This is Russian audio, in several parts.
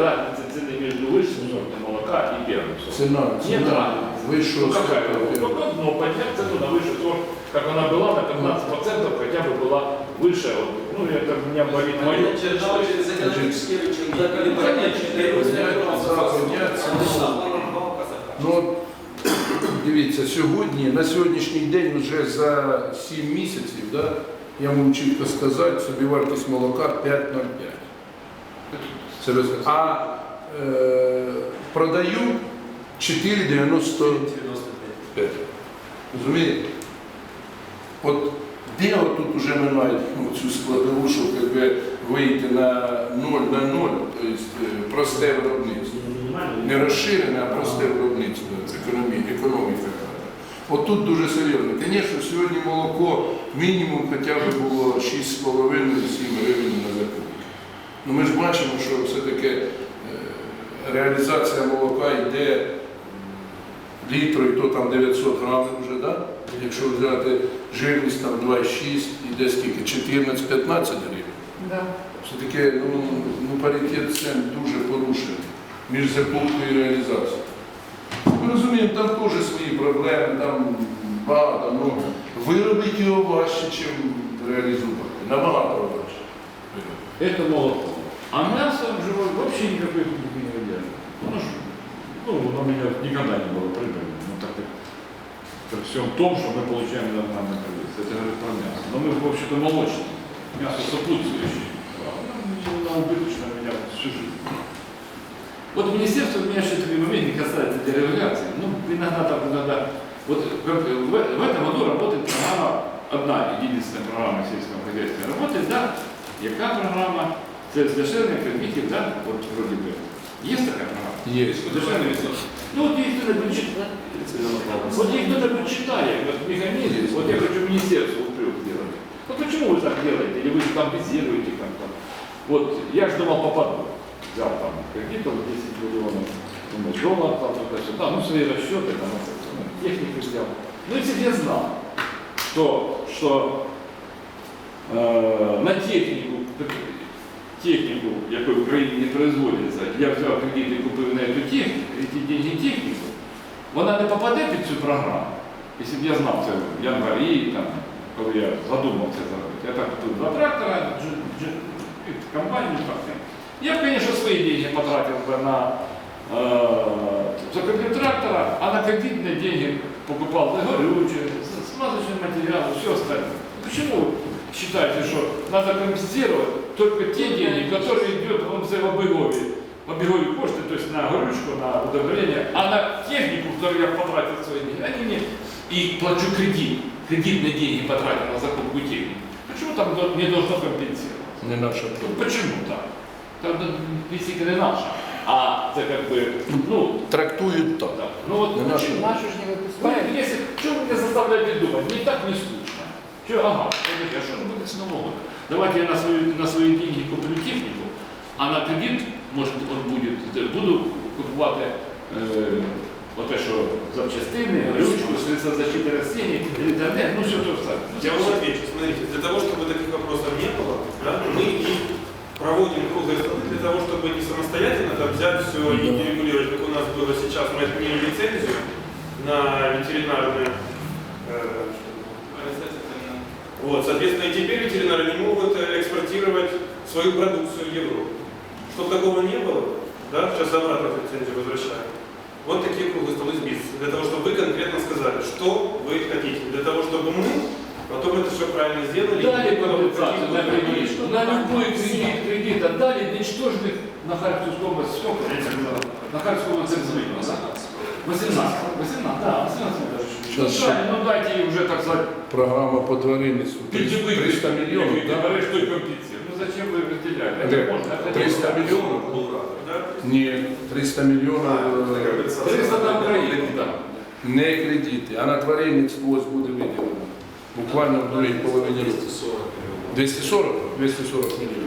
разницы цены между высшим сортом молока и первым сортом. Цена, Нет цена разницы. высшего Ну какая? сорта, Ну, первого. одно, поднять цену на высший сорт, как она была, на 15% хотя бы была выше. Вот, Ну, это меня болит мое. Чернова через экономические рычаги. Или Поднять, поднять ціну. Ну, от, дивіться, сьогодні, на сьогоднішній день вже за 7 місяців, да, я можу чітко сказати, собівартість молока 5,05. А е, продаю 4,95. Розумієте? От де тут вже ми ну, цю складову, щоб вийти на 0 на 0, тобто е, просте виробництво. Не розширене, а просте виробництво, економі- економіка. От тут дуже серйозно. Звісно, сьогодні молоко мінімум хоча б було 6,5-7 гривень на закупку. Ну ми ж бачимо, що все-таки е, реалізація молока йде літру, і то там 900 грамів вже, да? якщо взяти жирність там 2,6, іде скільки? 14-15 гривень. Да. Все-таки ну, ну, паритет цен дуже порушений між закупкою і реалізацією. Ми розуміємо, там теж свої проблеми, там багато, ну виробити його важче, ніж реалізувати. Набагато важче. Это молоко. А мясо живое вообще никакой кухни не выдерживает. Ну, ну, у меня никогда не было прибыли. Ну, так как при всем том, что мы получаем на нормальное продукт. Это говорит про мясо. Но мы, в общем-то, молочные. Мясо сопутствующее. Ну, на убыточно меня всю жизнь. Вот министерство меня еще такой момент не касается дерегуляции. Ну, иногда там, иногда... Вот как в, в этом году работает программа, одна единственная программа сельского хозяйства работает, да, яка програма? Це здешевлення кредитів, да? От вроді би. Є така програма? Є. Дешевлення відсотки. Ну от їх треба почитати. Вот их надо почитать, вот механизм. Вот я хочу министерству упрек делать. Вот почему вы так делаете? Или вы компенсируете как-то? Вот я же думал попаду. Взял там кредит, там 10 миллионов, думаю, доллар, там туда-сюда, ну свои расчеты, там, это, ну, технику взял. Ну если бы я знал, что, что э, на технику, технику, якої в Україні не производиться, я взяв кредит і купив на цю техніку, і ті деньги техніку, вона не попаде під цю програму. Якщо б я знав це в январі, там, коли я задумав це зробити, я так купив два трактора, дж- дж- і комбайну, так. Я б, звісно, свої деньги потратив би на э, закупив трактора, а на кредитные деньги покупал да, горючее, с- смазочные материалы, все остальное. Почему вы считаете, что надо компенсировать только те деньги, которые идут вам в обигові, обігові кошти, то есть на горючку, на удобрение, а на технику, которую я потратил свои деньги, они мне и плачу кредит, кредитные деньги потратил на закупку техники. Почему там до- не должно компенсировать? Не наша Ну, проблема. Почему так? Там действительно не наша. А это как бы, ну, Трактують так. да. Ну вот Не наша. почему? Нашу ж не випускають. Ну, если, что вы меня заставляете думать? Мне и так не скучно. Что, ага, смотрите, а что же будет с года? Давайте я на свои, на свои деньги куплю технику, а на кредит, может, он будет, буду купувати е, оте, що запчастини, ручку, средства защиты растений, интернет, ну все то же Я вам отвечу. Смотрите, для того, чтобы таких вопросов не было, да, мы и проводим круглые столы для того, чтобы не самостоятельно там, взять все и не регулировать, как у нас было сейчас. Мы отменили лицензию на ветеринарные э, вот, соответственно, и теперь ветеринары не могут э, экспортировать свою продукцию в Европу. Чтобы такого не было, да, сейчас обратно эту лицензию возвращаем. Вот такие круглые столы сбиться, для того, чтобы вы конкретно сказали, что вы хотите, для того, чтобы мы потом это все правильно сделали. Дали и не было компенсацию на кредит. проблем. На любой кредит, кредит отдали ничтожных на Харьковскую область. Сколько? На Харьковскую область 18. 18. 18, да, 18 даже. Ну, Щас правильно, ну дайте ей уже, так сказать, Програма по тваринництву. 300 мільйонів, да? так? Говоришь, что компенсирует. Ну зачем вы разделяете? Олег, Это можно. это 300 можно. мільйонів? Да? Ні, 300 мільйонів е, 300 на Украину, да. не кредити, а на тваринництво ось буде виділено. Буквально в другій половині року. 240? 240 мільйонів.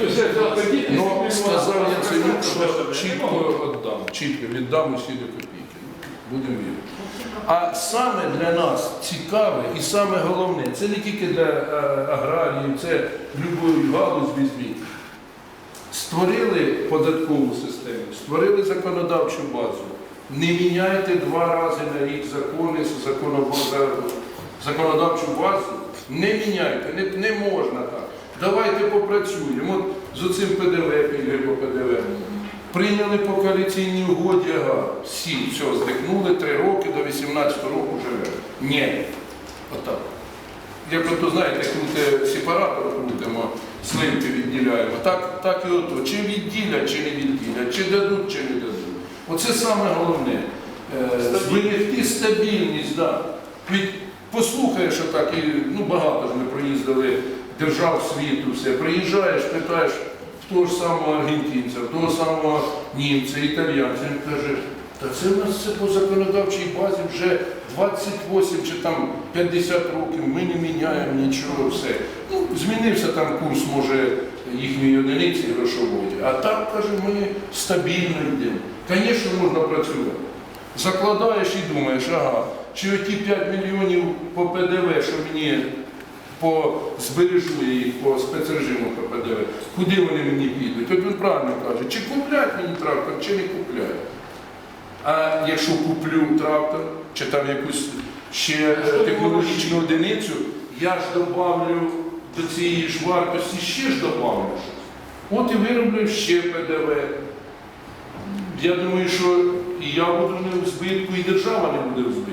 То есть я взял кредит, Ну, 10 миллионов, сказав Яценюк, процентов, що не чітко могу. віддам, чітко віддам усі до копійки. Будемо вірити. А саме для нас цікаве і саме головне, це не тільки для е, аграріїв, це любої галузь візьміть. Створили податкову систему, створили законодавчу базу. Не міняйте два рази на рік закони, законо- законодавчу базу. Не міняйте, не, не можна так. Давайте попрацюємо. От з оцим ПДВ, пільги по ПДВ. Прийняли по коаліційній угоді, ага, всі, все, здихнули, три роки до 18 року живе. Ні. Отак. Як ото, знаєте, крути сепаратор крутимо, сливки відділяємо. Так, так і ото. Чи відділять, чи не відділять, чи дадуть, чи не дадуть. Оце саме головне. Е, Зберегти стабільність, да. Від, послухаєш отак, і ну, багато ж ми проїздили держав світу, все. Приїжджаєш, питаєш того ж самого аргентинця, того самого німця, італійця. Він каже, та це в нас все по законодавчій базі вже 28 чи там 50 років, ми не міняємо нічого, все. Ну, змінився там курс, може, їхньої одиниці грошової, а так, каже, ми стабільно йдемо. Звісно, можна працювати. Закладаєш і думаєш, ага, чи оті 5 мільйонів по ПДВ, що мені по збережу їх по спецрежиму по ПДВ, куди вони мені підуть? От він правильно каже, чи куплять мені трактор, чи не купляють. А якщо куплю трактор, чи там якусь ще е, технологічну одиницю, я ж добавлю до цієї ж вартості, ще ж добавлю щось. От і вироблю ще ПДВ. Я думаю, що і я буду не в збитку, і держава не буде в збитку.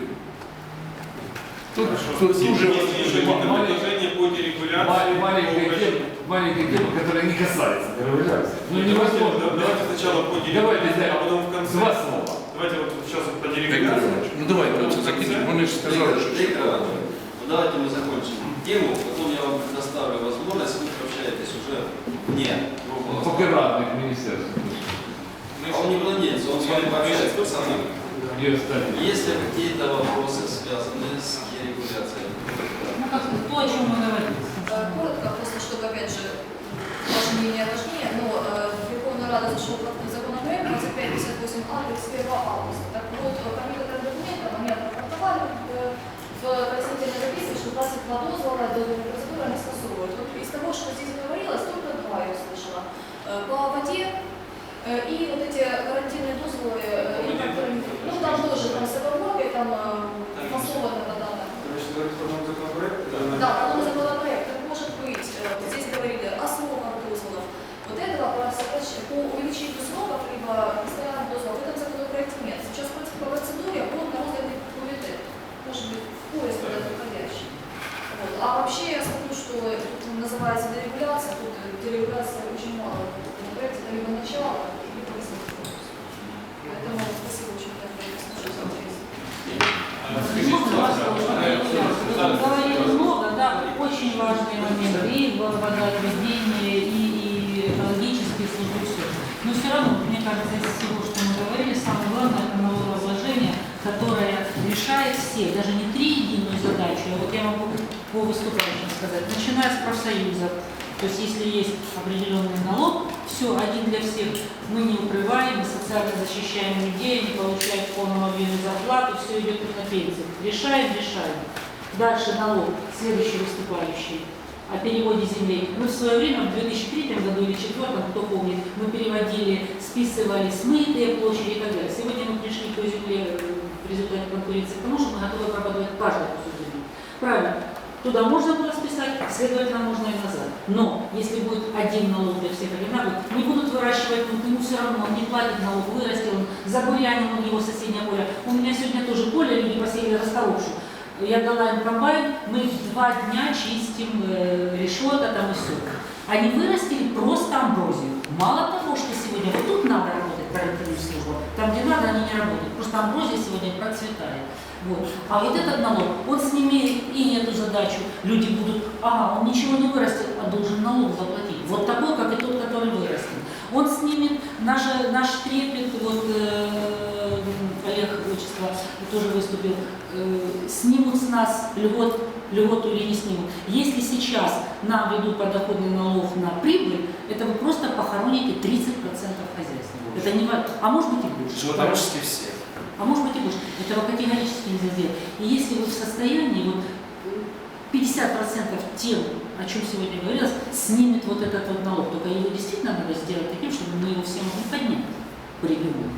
Тут, тут дуже Есть важливо. еще какие-то предложения по дерегуляции. Мал- Маленькая по тема, маленькая тема, которая не касается регуляции. Ну Давайте, невозможно. да, давайте сначала по Давайте, дерегуляции, да, а потом в конце. Два слова. Давайте вот сейчас вот по Віктор дерегуляции. Іванович, ну давайте оце закінчимо. Вони ж сказали, що ще Виктор Иванович, ну давайте мы закончим тему, потом я вам предоставлю возможность, вы пообщаетесь уже вне круглого Пока стола. разных министерств. А он не владелец, он с вами пообщается сам. И остальные. Есть ли какие-то вопросы, связанные с дерегуляцией? Ну, как то, о чем мы говорили. Э, Коротко, просто чтобы, опять же, ваше мнение важнее, но э, Верховная Рада зашел в законопроект 2558 А 31 августа. Так вот, по некоторым документам они отрапортовали э, в пояснительной записке, что 22 дозвола до процедуры не скасовывают. Вот из того, что здесь говорилось, только два я услышала. Э, По воде и вот эти карантинные дозволы, э, которые- ну там тоже там с оговоркой, там э, массовая вода. там. Да, потом законопроект, как может быть, э, здесь говорили о сроках дозволов. Вот этого по, сокращ- по увеличению сроков, либо постоянных дозволов, в этом законопроекте нет. Сейчас по по процедуре он на розгляд комитет, может быть, поезд куда подходящий. Вот. А вообще я скажу, что тут называется дерегуляция, тут э, дерегуляция очень мало в этом законопроекте, это либо начало, либо выяснение. Поэтому спасибо очень, за интересно. Можно вас тоже? Говорили много, да, очень важные моменты, и водоотведение, и, и экологические службы, все. Но все равно, мне кажется, из всего, что мы говорили, самое главное это налогообложение, которое решает все, даже не три единую задачу, а вот я могу по выступающим сказать, начиная с профсоюзов, то есть если есть определенный налог, все, один для всех, мы не укрываем, мы социально защищаем людей, они получают в полном объеме зарплату, все идет на пенсию. Решаем, решаем. Дальше налог, следующий выступающий, о переводе земли. Мы в свое время, в 2003 году или 2004, кто помнит, мы переводили, списывали смытые площади и так далее. Сегодня мы пришли к той земле в результате конкуренции к тому, что мы готовы обрабатывать каждый кусок земли. Правильно. Туда можно было списать, следовательно, можно и назад. Но если будет один налог для всех одинаковый, не будут выращивать, ну, ему все равно, он не платит налог, вырастил, он забурянил у него соседнее поле. У меня сегодня тоже поле, люди посеяли расколовшу. Я дала им комбайн, мы два дня чистим э, решета там и все. Они вырастили просто амброзию. Мало того, что сегодня вот тут надо работать, карантинная служба, там, где надо, они не работают. Просто амброзия сегодня процветает. Вот. А вот этот налог, он снимет и эту задачу. Люди будут, а, он ничего не вырастет, а должен налог заплатить. Вот такой, как и тот, который вырастет. Он снимет наше, наш трепет, вот э, Олег Вячеслав тоже выступил, э, снимут с нас льгот, льготу или не снимут. Если сейчас нам ведут подоходный налог на прибыль, это вы просто похороните 30% хозяйства. Это не, а может быть и больше. Животворчески все. А может быть и больше. Этого категорически нельзя сделать. И если вы в состоянии, вот, э, 50% тем, о чем сегодня говорилось, снимет вот этот вот налог. Только его действительно надо сделать таким, чтобы мы его все могли поднять по региону.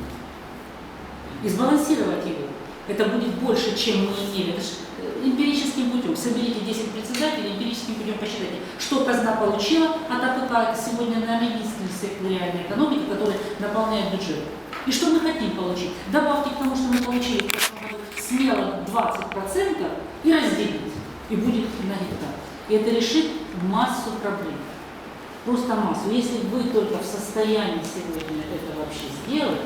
И сбалансировать. Это будет больше, чем мы имели. Это э, эмпирическим путем. Соберите 10 председателей, эмпирическим путем посчитайте, что казна получила от АПК. Сегодня, наверное, единственный сектор реальной экономики, который наполняет бюджет. И что мы хотим получить? Добавьте к тому, что мы получили смело 20% и разделить. И будет на гектар. И это решит массу проблем. Просто массу. Если вы только в состоянии сегодня это вообще сделать,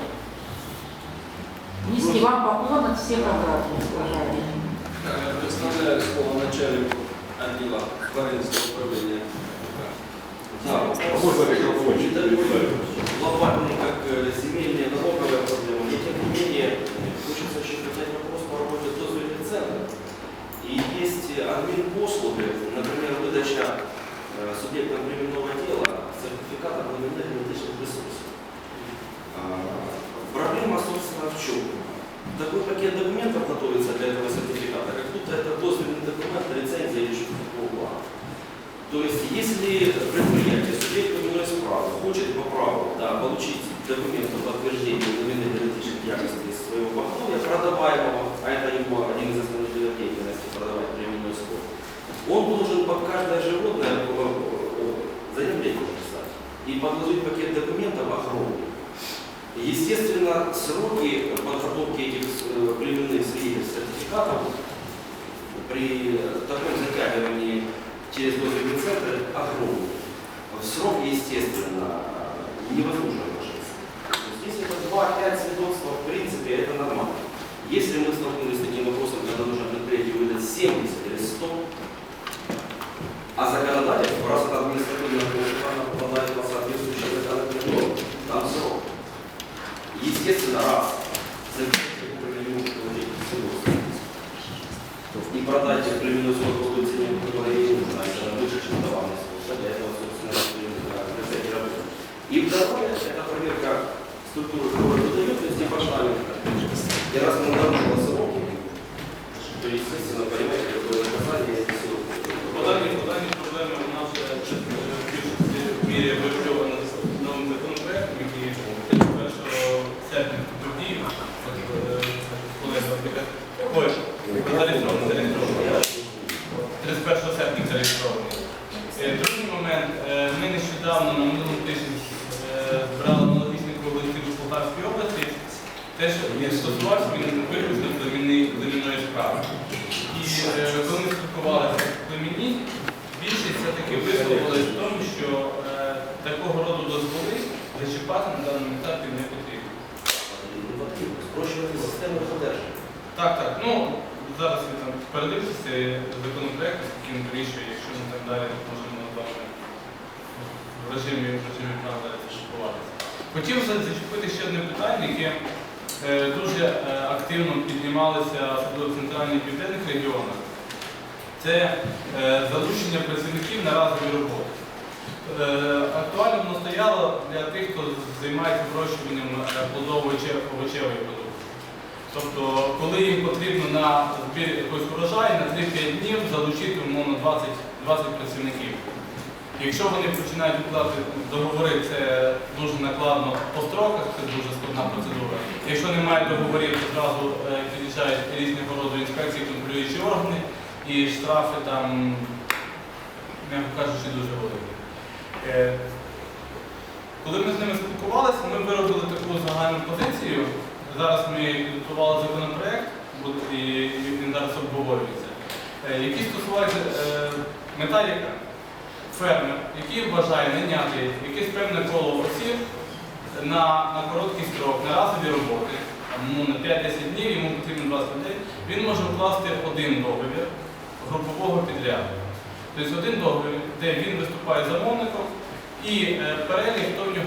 низкий вам поклон от всех обратных. Я представляю слово начальнику отдела Баренского управления. Да, Можно микрофончик? глобальный, как э, земельная налоговая проблема. Но тем не менее, хочется еще поднять вопрос по работе дозвольных центров. И есть э, админ послуги, например, выдача э, субъектам временного дела сертификата временных генетических ресурсов. Проблема, собственно, в чем? Такой пакет документов готовится для этого сертификата, как будто это дозвольный документ, лицензия или что-то такого. То есть, если предприятие, субъект иной справа, хочет по праву да, получить документы подтверждения номинальной генетических якостей своего поголовья, продаваемого, а это его один из основных видов деятельности, продавать временной спорт, он должен под каждое животное э, э, заявление написать и подложить пакет документов огромный. Естественно, сроки подготовки этих э, племенных свидетельств сертификатов при таком затягивании через дозвольный центр огромный. Срок, естественно, невозможно вложиться. Здесь это 2-5 свидетельств, в принципе, это нормально. Если мы столкнулись с таким вопросом, когда нужно предприятию выдать 70 или 100, а законодательство, раз это административная правило попадает по соответствующим законодательным нормам, там срок. Естественно, раз записать племенную свидетельство и продать племенную сорт по цене, которая ей нужна, если она выше, чем товарный срок. Для этого, собственно, предприятие работает. И второе, это проверка структуры, которая выдает, то есть департамента. И раз мы нарушила сроки, то, естественно, понимаете, какое наказание и срок. По даній, по даній проблемі у нас вже е, в більшості мірі врегульовано Ми нещодавно на минулому тижні е, збирали аналогічний круглий стіл в Полтавській області, теж стосувався він виключно племінної справи. І е, коли ми спілкувалися з племінні, більшість все-таки висловилась в тому, що е, такого роду дозволи зачіпати на даному етапі не потрібно. Не. Спрощувати систему подержання. Так, так. Ну, зараз ви там передивитеся законопроект, який вирішує, якщо ми так далі можемо в режимі, в режимі права далі. Хотів зачепити ще одне питання, яке е, дуже е, активно піднімалося особливо в центральних південних регіонах. Це е, залучення працівників на разові роботи. Актуально воно стояло для тих, хто займається вирощуванням е, плодово-овочевої продукції. Тобто, коли їм потрібно на збір якогось урожаю на 3-5 днів залучити умовно 20, 20 працівників. Якщо вони починають укладати договори, це дуже накладно по строках, це дуже складна процедура. Якщо немає договорів, то зразу е, під'їжджають різного роду інспекції, контролюючі органи, і штрафи там, м'яко кажучи, дуже великі. Е, Коли ми з ними спілкувалися, ми виробили таку загальну позицію. Зараз ми підготували законопроект, і він зараз обговорюється, е, який стосується е, мета яка? Фермер, який вважає наняти якесь певне коло осіб на, на короткий строк, на разові роботи, ну, на 5-10 днів, йому потрібно 20 людей, він може вкласти один договір групового підряду. Тобто один договір, де він виступає замовником і е, перелік, хто в нього